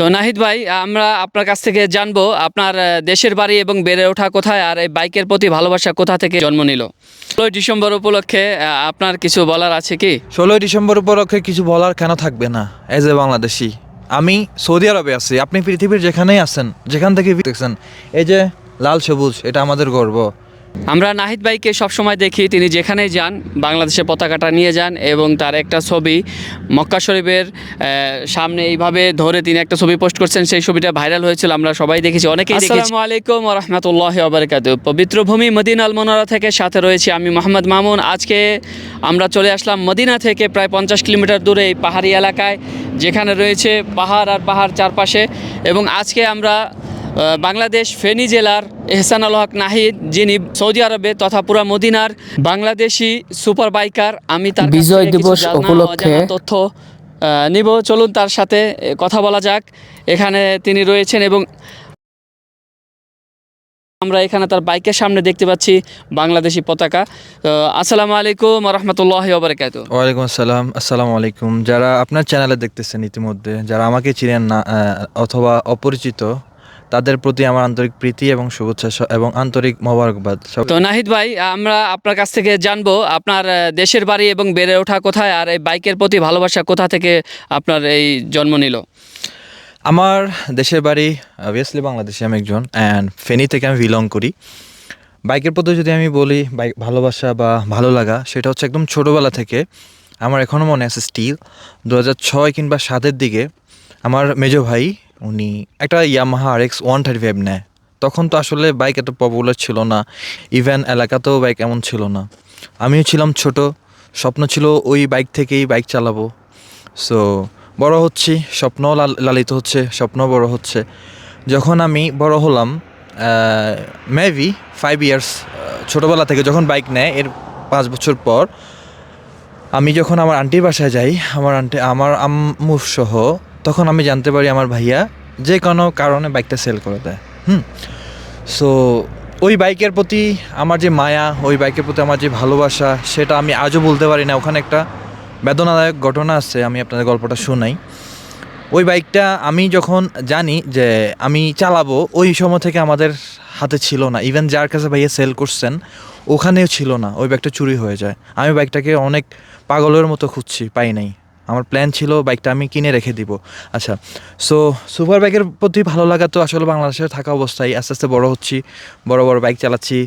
তো নাহিদ ভাই, আমরা আপনার কাছ থেকে জানব, আপনার দেশের বাড়ি এবং বেড়ে ওঠা কোথায় আর এই বাইকের প্রতি ভালোবাসা কোথা থেকে জন্ম নিল? ষোলোই ডিসেম্বর উপলক্ষে আপনার কিছু বলার আছে কি? ষোলোই ডিসেম্বর উপলক্ষে কিছু বলার কেন থাকবে না এজ এ বাংলাদেশি? আমি সৌদি আরবে আছি, আপনি পৃথিবীর যেখানেই আছেন, যেখান থেকে দেখছেন, এই যে লাল সবুজ, এটা আমাদের গর্ব। আমরা নাহিদ ভাইকে সবসময় দেখি, তিনি যেখানেই যান বাংলাদেশের পতাকাটা নিয়ে যান এবং তার একটা ছবি মক্কা শরীফের সামনে এইভাবে ধরে তিনি একটা ছবি পোস্ট করছেন, সেই ছবিটা ভাইরাল হয়েছিল, আমরা সবাই দেখেছি, অনেকেই আসসালামু আলাইকুম রহমতুল্লাহ আবরকাত পবিত্র ভূমি মদিন আল মনোরা থেকে সাথে রয়েছে আমি মোহাম্মদ মামুন। আজকে আমরা চলে আসলাম মদিনা থেকে প্রায় পঞ্চাশ কিলোমিটার দূরে এই পাহাড়ি এলাকায়, যেখানে রয়েছে পাহাড় আর পাহাড় চারপাশে এবং আজকে আমরা বাংলাদেশ ফেনী জেলার এহসানুল হক নাহিদ যিনি সৌদি আরবে তথা পুরা মদিনার বাংলাদেশি সুপার বাইকার আমি তার বিজয় দিবস উপলক্ষে তথ্য আহ, নিব। চলুন তার সাথে কথা বলা যাক। এখানে তিনি রয়েছেন এবং আমরা এখানে তার বাইকের সামনে দেখতে পাচ্ছি বাংলাদেশি পতাকা। আসসালামু আলাইকুম রহমতুল্লাহ বারকাত ওয়ালাইকুম আসসালাম আসসালামু আলাইকুম। যারা আপনার চ্যানেলে দেখতেছেন ইতিমধ্যে যারা আমাকে চিনেন না আহ, অথবা অপরিচিত তাদের প্রতি আমার আন্তরিক প্রীতি এবং শুভেচ্ছা এবং আন্তরিক মোবারকবাদ। তো নাহিদ ভাই আমরা আপনার কাছ থেকে জানব আপনার দেশের বাড়ি এবং বেড়ে ওঠা কোথায় আর এই বাইকের প্রতি ভালোবাসা কোথা থেকে আপনার এই জন্ম নিল? আমার দেশের বাড়ি অবভিয়াসলি বাংলাদেশে আমি একজন অ্যান্ড ফেনী থেকে আমি বিলং করি। বাইকের প্রতি যদি আমি বলি বাইক ভালোবাসা বা ভালো লাগা সেটা হচ্ছে একদম ছোটোবেলা থেকে। আমার এখনও মনে আছে স্টিল দু হাজার ছয় কিংবা সাতের দিকে আমার মেজো ভাই উনি একটা Yamaha R X one thirty five নেয়। তখন তো আসলে বাইক এত পপুলার ছিল না। ইভেন এলাকাতেও বাইক এমন ছিল না। আমিও ছিলাম ছোট। স্বপ্ন ছিল ওই বাইক থেকেই বাইক চালাবো। সো বড় হচ্ছি স্বপ্ন লালিত হচ্ছে স্বপ্ন বড় হচ্ছে। যখন আমি বড় হলাম মেবি ফাইভ ইয়ার্স ছোটোবেলা থেকে যখন বাইক নেয়, এর পাঁচ বছর পর, আমি যখন আমার আন্টির বাসায় যাই, আমার আন্টি আমার আম্মু সহ তখন আমি জানতে পারি আমার ভাইয়া যে কোনো কারণে বাইকটা সেল করে দেয়, হুম? সো ওই বাইকের প্রতি আমার যে মায়া, ওই বাইকের প্রতি আমার যে ভালোবাসা, সেটা আমি আজও বলতে পারি না। ওখানে একটা বেদনাদায়ক ঘটনা আছে, আমি আপনাদের গল্পটা শোনাই। ওই বাইকটা আমি যখন জানি যে আমি চালাবো, ওই সময় থেকে আমাদের হাতে ছিল না। ইভেন যার কাছে ভাইয়া সেল করছেন, ওখানেও ছিল না। ওই বাইকটা চুরি হয়ে যায়। আমি বাইকটাকে অনেক পাগলের মতো খুঁজছি, পাই নাই। আমার প্ল্যান ছিল বাইকটা আমি কিনে রেখে দিব। আচ্ছা সো সুপার বাইকের প্রতি ভালো লাগা তো আসলে বাংলাদেশে থাকা অবস্থায়। আস্তে আস্তে বড় হচ্ছি, বড় বড় বাইক চালাচ্ছি।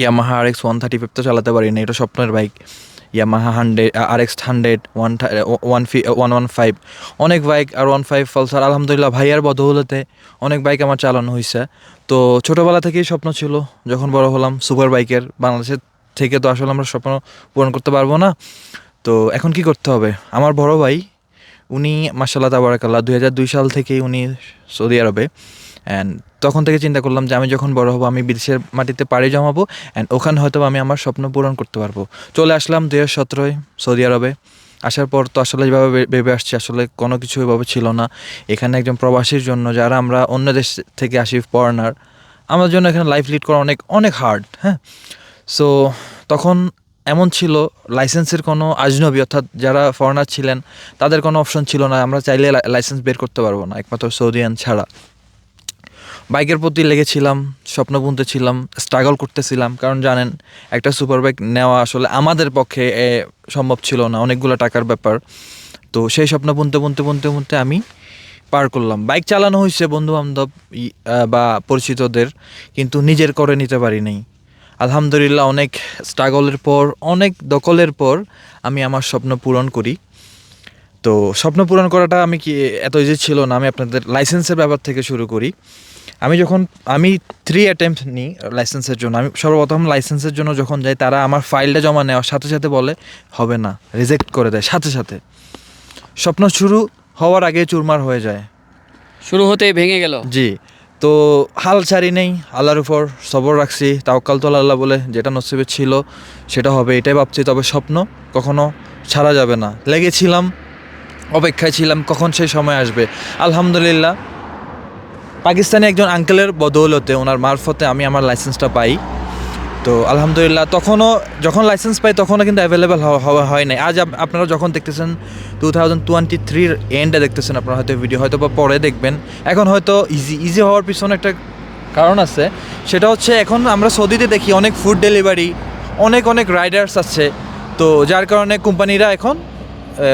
Yamaha R X one thirty five তো চালাতে পারি না, এটা স্বপ্নের bike Yamaha hundred R X hundred one one five one one five অনেক bike R one five Pulsar আলহামদুলিল্লাহ ভাইয়ার বদৌলতে অনেক বাইক আমার চালানো হয়েছে তো ছোটোবেলা থেকেই স্বপ্ন ছিল, যখন বড় হলাম সুপার বাইকের বাংলাদেশের থেকে তো আসলে আমরা স্বপ্ন পূরণ করতে পারব না। তো এখন কি করতে হবে? আমার বড় ভাই, উনি মার্শাল্লাহ তাবারাকাল্লাহ, দুই হাজার দুই সাল থেকেই উনি সৌদি আরবে। অ্যান্ড তখন থেকে চিন্তা করলাম যে আমি যখন বড় হব, আমি বিদেশের মাটিতে পাড়ি জমাবো অ্যান্ড ওখানে হয়তো আমি আমার স্বপ্ন পূরণ করতে পারব। চলে আসলাম দুই হাজার সতেরোয় সৌদি আরবে। আসার পর তো আসলে যেভাবে ভেবে আসছি, আসলে কোনো কিছু এভাবে ছিল না। এখানে একজন প্রবাসীর জন্য, যারা আমরা অন্য দেশ থেকে আসি ফরেনার আমার জন্য এখানে লাইফ লিড করা অনেক অনেক হার্ড হ্যাঁ? সো তখন এমন ছিল লাইসেন্সের কোনো আজনবী অর্থাৎ যারা ফরেনার ছিলেন, তাদের কোনো অপশন ছিল না, আমরা চাইলে লাইসেন্স বের করতে পারব না, একমাত্র সৌদিয়ান ছাড়া। বাইকের প্রতি লেগেছিলাম, স্বপ্ন বুনতে ছিলাম স্ট্রাগল করতেছিলাম, কারণ জানেন, একটা সুপার বাইক নেওয়া আসলে আমাদের পক্ষে সম্ভব ছিল না, অনেকগুলো টাকার ব্যাপার। তো সেই স্বপ্ন বুনতে বুনতে বুনতে বুনতে আমি পার করলাম। বাইক চালানো হয়েছে বন্ধু বান্ধব বা পরিচিতদের, কিন্তু নিজের করে নিতে পারি নাই। আলহামদুলিল্লাহ অনেক স্ট্রাগলের পর অনেক দখলের পর আমি আমার স্বপ্ন পূরণ করি। তো স্বপ্ন পূরণ করাটা আমি কি এত ইজি ছিল না আমি আপনাদের লাইসেন্সের ব্যাপার থেকে শুরু করি। আমি যখন আমি থ্রি অ্যাটেম্প নিই লাইসেন্সের জন্য। আমি সর্বপ্রথম লাইসেন্সের জন্য যখন যাই তারা আমার ফাইলটা জমা নেওয়ার সাথে সাথে বলে হবে না রিজেক্ট করে দেয়। সাথে সাথে। স্বপ্ন শুরু হওয়ার আগে চুরমার হয়ে যায়। শুরু হতেই ভেঙে গেল। জি। তো হাল ছাড়ি নেই, আল্লাহর উপর সবর রাখছি, তাওকাল তো আল্লাহ বলে যেটা নসিবে ছিল সেটা হবে, এটাই ভাবছি, তবে স্বপ্ন কখনো ছাড়া যাবে না। লেগেছিলাম, অপেক্ষায় ছিলাম, কখন সেই সময় আসবে। আলহামদুলিল্লাহ, পাকিস্তানে একজন আঙ্কেলের বদৌলতে, ওনার মারফতে আমি আমার লাইসেন্সটা পাই। তো আলহামদুলিল্লাহ তখনও যখন লাইসেন্স পাই তখনও কিন্তু অ্যাভেলেবেল হওয়া হয় নাই। আজ আপনারা যখন দেখতেছেন টু থাউজেন্ড টোয়েন্টি থ্রির এন্ডে দেখতেছেন আপনারা হয়তো ভিডিও হয়তো বা পরে দেখবেন। এখন হয়তো ইজি ইজি হওয়ার পিছনে একটা কারণ আছে। সেটা হচ্ছে এখন আমরা সৌদিতে দেখি অনেক ফুড ডেলিভারি অনেক অনেক রাইডার্স আছে। তো যার কারণে কোম্পানিরা এখন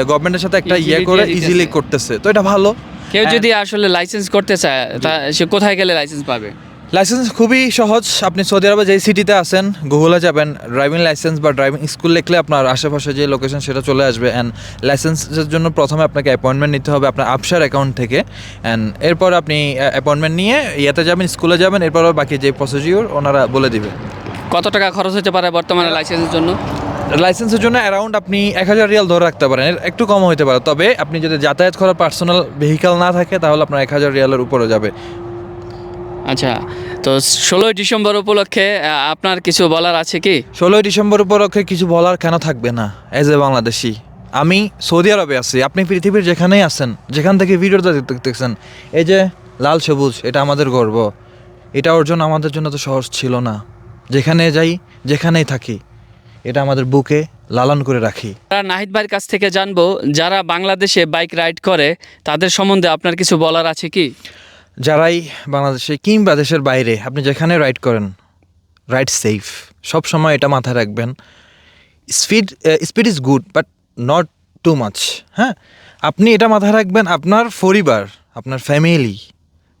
গভর্নমেন্টের সাথে একটা ইয়ে করে ইজিলি করতেছে। তো এটা ভালো। কেউ যদি আসলে লাইসেন্স করতে চায় তা সে কোথায় গেলে লাইসেন্স পাবে? লাইসেন্স খুবই সহজ। আপনি সৌদি আরবে যেই সিটিতে আছেন গুগলে যাবেন ড্রাইভিং লাইসেন্স বা ড্রাইভিং স্কুল লিখলে আপনার আশেপাশে যে লোকেশন সেটা চলে আসবে। অ্যান্ড লাইসেন্সের জন্য প্রথমে আপনাকে অ্যাপয়েন্টমেন্ট নিতে হবে আপনার আপসার অ্যাকাউন্ট থেকে। অ্যান্ড এরপর আপনি অ্যাপয়েন্টমেন্ট নিয়ে ইয়েতে যাবেন স্কুলে যাবেন এরপর বাকি যে প্রসিডিওর ওনারা বলে দিবে। কত টাকা খরচ হতে পারে বর্তমানে লাইসেন্সের জন্য? লাইসেন্সের জন্য অ্যারাউন্ড আপনি এক হাজার রিয়াল ধরে রাখতে পারেন। একটু কম হতে পারে। তবে আপনি যদি যাতায়াত করার পার্সোনাল ভেহিকাল না থাকে তাহলে আপনার এক হাজার রিয়ালের উপরে যাবে। আচ্ছা তো ষোলোই ডিসেম্বর উপলক্ষে আপনার কিছু বলার আছে কি? ষোলোই ডিসেম্বর উপলক্ষে কিছু বলার কেন থাকবে না এজ এ বাংলাদেশি? আমি সৌদি আরবে আছি আপনি পৃথিবীর যেখানেই আছেন যেখান থেকে ভিডিওটা দেখতে- দেখতেছেন এই যে লাল সবুজ এটা আমাদের গর্ব। এটা অর্জন আমাদের জন্য তো সহজ ছিল না। যেখানে যাই যেখানেই থাকি এটা আমাদের বুকে লালন করে রাখি। নাহিদ ভাইয়ের কাছ থেকে জানব যারা বাংলাদেশে বাইক রাইড করে তাদের সম্বন্ধে আপনার কিছু বলার আছে কি? যারাই বাংলাদেশে কিংবা দেশের বাইরে আপনি যেখানে রাইড করেন রাইড সেফ সব সময় এটা মাথায় রাখবেন। Speed speed is good but not too much হ্যাঁ? আপনি এটা মাথায় রাখবেন আপনার পরিবার, আপনার ফ্যামিলি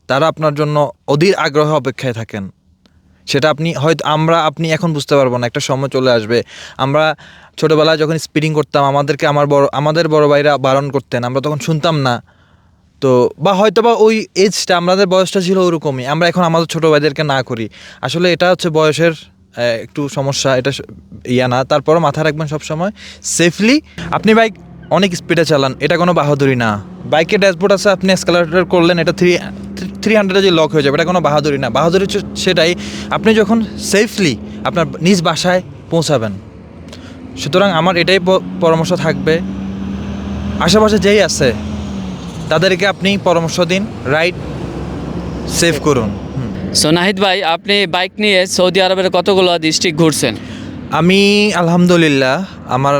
তারা আপনার জন্য অধীর আগ্রহ অপেক্ষায় থাকেন। সেটা আপনি হয়তো, আমরা, আপনি এখন বুঝতে পারব না, একটা সময় চলে আসবে। আমরা ছোটোবেলায় যখন স্পিডিং করতাম, আমাদেরকে আমার বড়, আমাদের বড় ভাইরা বারণ করতেন, আমরা তখন শুনতাম না। তো, বা হয়তো বা ওই এজটা আমাদের বয়সটা ছিল ওরকমই। আমরা এখন আমাদের ছোটো ভাইদেরকে না করি। আসলে এটা হচ্ছে বয়সের একটু সমস্যা, এটা ইয়া না। তারপরও মাথায় রাখবেন সবসময় সেফলি আপনি বাইক অনেক স্পিডে চালান, এটা কোনো বাহাদুরি না। বাইকের ড্যাশবোর্ড আছে, আপনি এসকালেটর করলেন, এটা থ্রি থ্রি হান্ড্রেডে যে লক হয়ে যাবে, এটা কোনো বাহাদুরি না। বাহাদুরি সেটাই, আপনি যখন সেফলি আপনার নিজ বাসায় পৌঁছাবেন, সুতরাং আমার এটাই পরামর্শ থাকবে। আশেপাশে যেই আছে তাদেরকে আপনি পরামর্শ দিন রাইড সেভ করুন। সো নাহিদ ভাই আপনি বাইক নিয়ে সৌদি আরবের কতগুলো ডিস্ট্রিক্ট ঘুরছেন? আমি আলহামদুলিল্লাহ আমার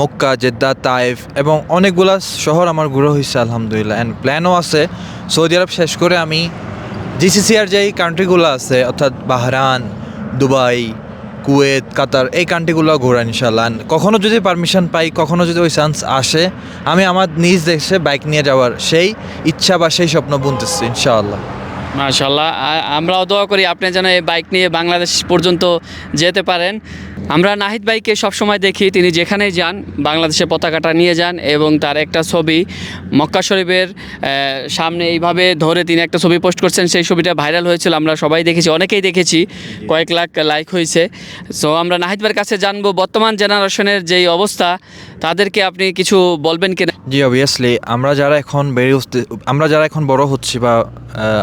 মক্কা জেদ্দা তাইফ এবং অনেকগুলা শহর আমার ঘুরে হয়েছে আলহামদুলিল্লাহ। অ্যান্ড প্ল্যানও আছে সৌদি আরব শেষ করে আমি জিসিসিআর যেই কান্ট্রিগুলো আছে অর্থাৎ বাহরান দুবাই কুয়েত, কাতার, এই কান্ট্রিগুলো ঘোরা ইনশাল্লাহ কখনও কখনো যদি পারমিশন পাই কখনও যদি ওই চান্স আসে, আমি আমার নিজ দেশে বাইক নিয়ে যাওয়ার সেই ইচ্ছা বা সেই স্বপ্ন বুনতেছি ইনশাআল্লাহ। মাশাল্লাহ আমরাও দোয়া করি আপনি যেন এই বাইক নিয়ে বাংলাদেশ পর্যন্ত যেতে পারেন। আমরা নাহিদ ভাইকে সবসময় দেখি, তিনি যেখানেই যান, বাংলাদেশের পতাকাটা নিয়ে যান এবং তার একটা ছবি মক্কা শরীফের সামনে এইভাবে ধরে তিনি একটা ছবি পোস্ট করছেন, সেই ছবিটা ভাইরাল হয়েছিল, আমরা সবাই দেখেছি, অনেকেই দেখেছি, কয়েক লাখ লাইক হয়েছে। সো আমরা নাহিদ ভাইয়ের কাছে জানব, বর্তমান জেনারেশনের যেই অবস্থা, তাদেরকে আপনি কিছু বলবেন কিনা? জি অবভিয়াসলি আমরা যারা এখন বেড়ে উঠতে, আমরা যারা এখন বড় হচ্ছি বা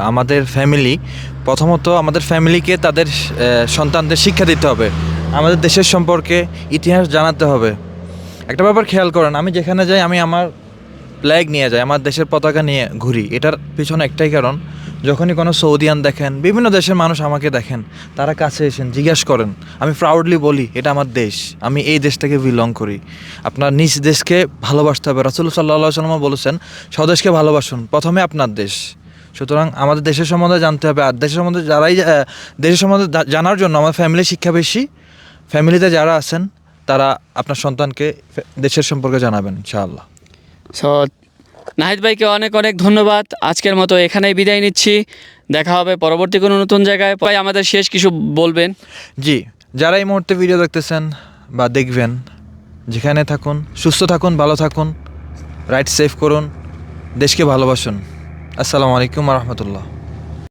আমাদের ফ্যামিলি প্রথমত আমাদের ফ্যামিলিকে তাদের সন্তানদের শিক্ষা দিতে হবে। আমাদের দেশের সম্পর্কে ইতিহাস জানাতে হবে। একটা ব্যাপার খেয়াল করেন, আমি যেখানে যাই, আমি আমার ফ্ল্যাগ নিয়ে যাই, আমার দেশের পতাকা নিয়ে ঘুরি। এটার পিছনে একটাই কারণ, যখনই কোনো সৌদিয়ান দেখেন, বিভিন্ন দেশের মানুষ আমাকে দেখেন, তারা কাছে এসেন, জিজ্ঞেস করেন, আমি প্রাউডলি বলি, এটা আমার দেশ, আমি এই দেশটাকে বিলং করি। আপনার নিজ দেশকে ভালোবাসতে হবে। রাসুল সাল্লাহ সাল্লাম বলেছেন স্বদেশকে ভালোবাসুন, প্রথমে আপনার দেশ। সুতরাং আমাদের দেশের সম্বন্ধে জানতে হবে, আর দেশের সম্বন্ধে যারাই দেশের সম্বন্ধে জানার জন্য, আমার ফ্যামিলি শিক্ষা বেশি ফ্যামিলিতে যারা আছেন তারা আপনার সন্তানকে দেশের সম্পর্কে জানাবেন ইনশাআল্লাহ। সো নাহিদ ভাইকে অনেক অনেক ধন্যবাদ। আজকের মতো এখানেই বিদায় নিচ্ছি। দেখা হবে পরবর্তী কোনো নতুন জায়গায়। ভাই আমাদের শেষ কিছু বলবেন। জি যারা এই মুহূর্তে ভিডিও দেখতেছেন বা দেখবেন যেখানে থাকুন সুস্থ থাকুন ভালো থাকুন রাইট সেভ করুন দেশকে ভালোবাসুন। আসসালামু আলাইকুম রহমতুল্লাহ।